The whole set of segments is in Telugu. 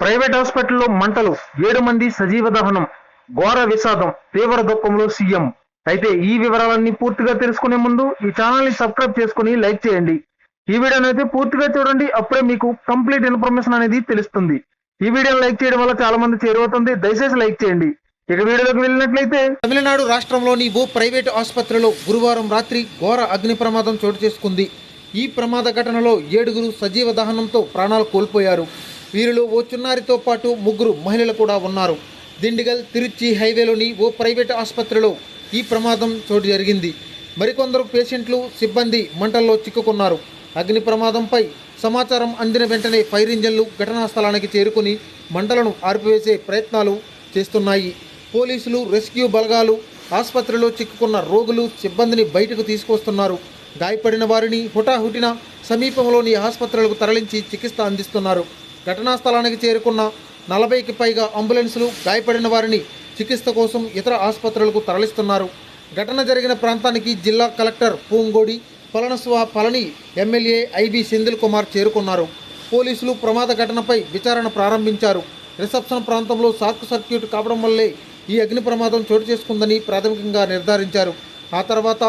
ప్రైవేట్ హాస్పిటల్లో మంటలు ఏడు మంది సజీవ దహనం ఘోర విషాదం తీవ్ర దుఃఖంలో సీఎం. అయితే ఈ వివరాలన్నీ పూర్తిగా తెలుసుకునే ముందు ఈ ఛానల్ని సబ్స్క్రైబ్ చేసుకుని లైక్ చేయండి. ఈ వీడియోని అయితే పూర్తిగా చూడండి అప్పుడే మీకు కంప్లీట్ ఇన్ఫర్మేషన్ అనేది తెలుస్తుంది. ఈ వీడియోని లైక్ చేయడం వల్ల చాలా మంది చేరువవుతుంది దయచేసి లైక్ చేయండి. ఇక వీడియోలోకి వెళ్ళినట్లయితే తమిళనాడు రాష్ట్రంలోని ఓ ప్రైవేట్ ఆసుపత్రిలో గురువారం రాత్రి ఘోర అగ్ని ప్రమాదం చోటు చేసుకుంది. ఈ ప్రమాద ఘటనలో ఏడుగురు సజీవ దహనంతో ప్రాణాలు కోల్పోయారు. వీరిలో ఓ చిన్నారితో పాటు ముగ్గురు మహిళలు కూడా ఉన్నారు. దిండిగల్ తిరుచి హైవేలోని ఓ ప్రైవేట్ ఆసుపత్రిలో ఈ ప్రమాదం చోటు జరిగింది. మరికొందరు పేషెంట్లు సిబ్బంది మంటల్లో చిక్కుకున్నారు. అగ్ని ప్రమాదంపై సమాచారం అందిన వెంటనే ఫైర్ ఇంజన్లు ఘటనా స్థలానికి చేరుకుని మంటలను ఆర్పివేసే ప్రయత్నాలు చేస్తున్నాయి. పోలీసులు రెస్క్యూ బలగాలు ఆసుపత్రిలో చిక్కుకున్న రోగులు సిబ్బందిని బయటకు తీసుకొస్తున్నారు. గాయపడిన వారిని హుటాహుటిన సమీపంలోని ఆసుపత్రులకు తరలించి చికిత్స అందిస్తున్నారు. ఘటనా స్థలానికి చేరుకున్న నలభైకి పైగా అంబులెన్సులు గాయపడిన వారిని చికిత్స కోసం ఇతర ఆసుపత్రులకు తరలిస్తున్నారు. ఘటన జరిగిన ప్రాంతానికి జిల్లా కలెక్టర్ పూంగోడి పలనస్వ పళని ఎమ్మెల్యే ఐబి సెందిల్ కుమార్ చేరుకున్నారు. పోలీసులు ప్రమాద ఘటనపై విచారణ ప్రారంభించారు. రిసెప్షన్ ప్రాంతంలో షార్ట్ సర్క్యూట్ కావడం వల్లే ఈ అగ్ని ప్రమాదం చోటు చేసుకుందని ప్రాథమికంగా నిర్ధారించారు. ఆ తర్వాత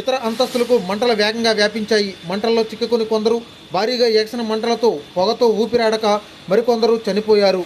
ఇతర అంతస్తులకు మంటలు వేగంగా వ్యాపించాయి. మంటల్లో చిక్కుకుని కొందరు భారీగా ఎగసిన మంటలతో పొగతో ఊపిరాడక మరికొందరు చనిపోయారు.